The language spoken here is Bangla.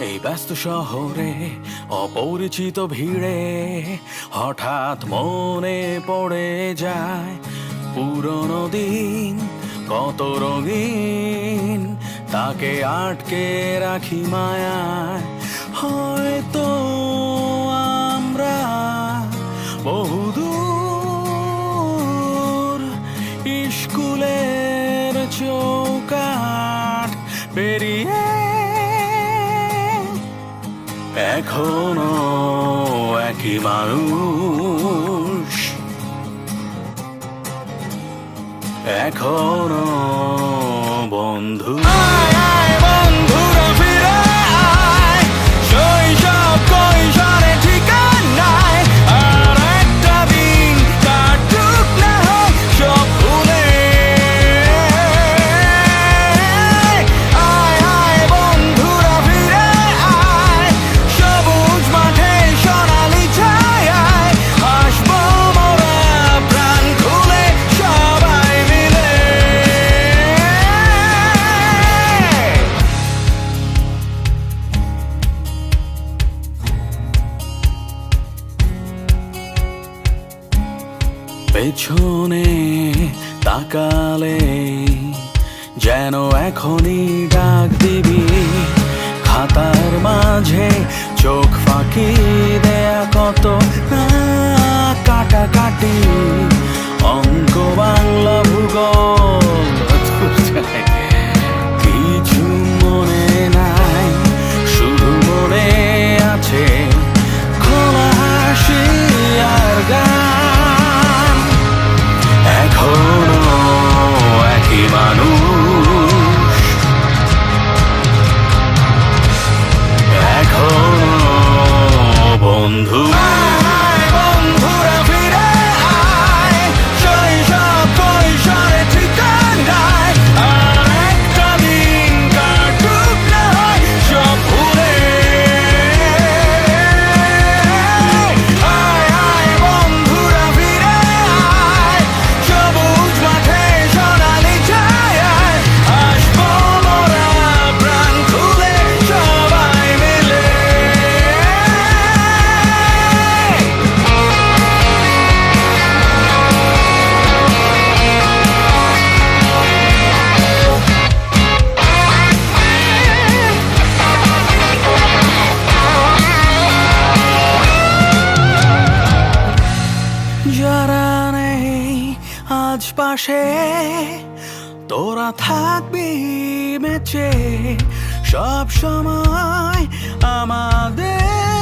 এই ব্যস্ত শহরে, অপরিচিত ভিড়ে হঠাৎ মনে পড়ে যায়, পুরনো দিন কত রঙিন, তাকে আটকে রাখি মায়ায়। হয়তো আমরা বহুদূর স্কুলের চৌকাঠ পেরিয়ে এখনও একই মানুষ। এখনও বন্ধু পেছনে তাকালে যেন এখনই ডাক দিবি। যারা নেই আজ পাশে তোরা থাকবি বেঁচে। সব সময় আমাদের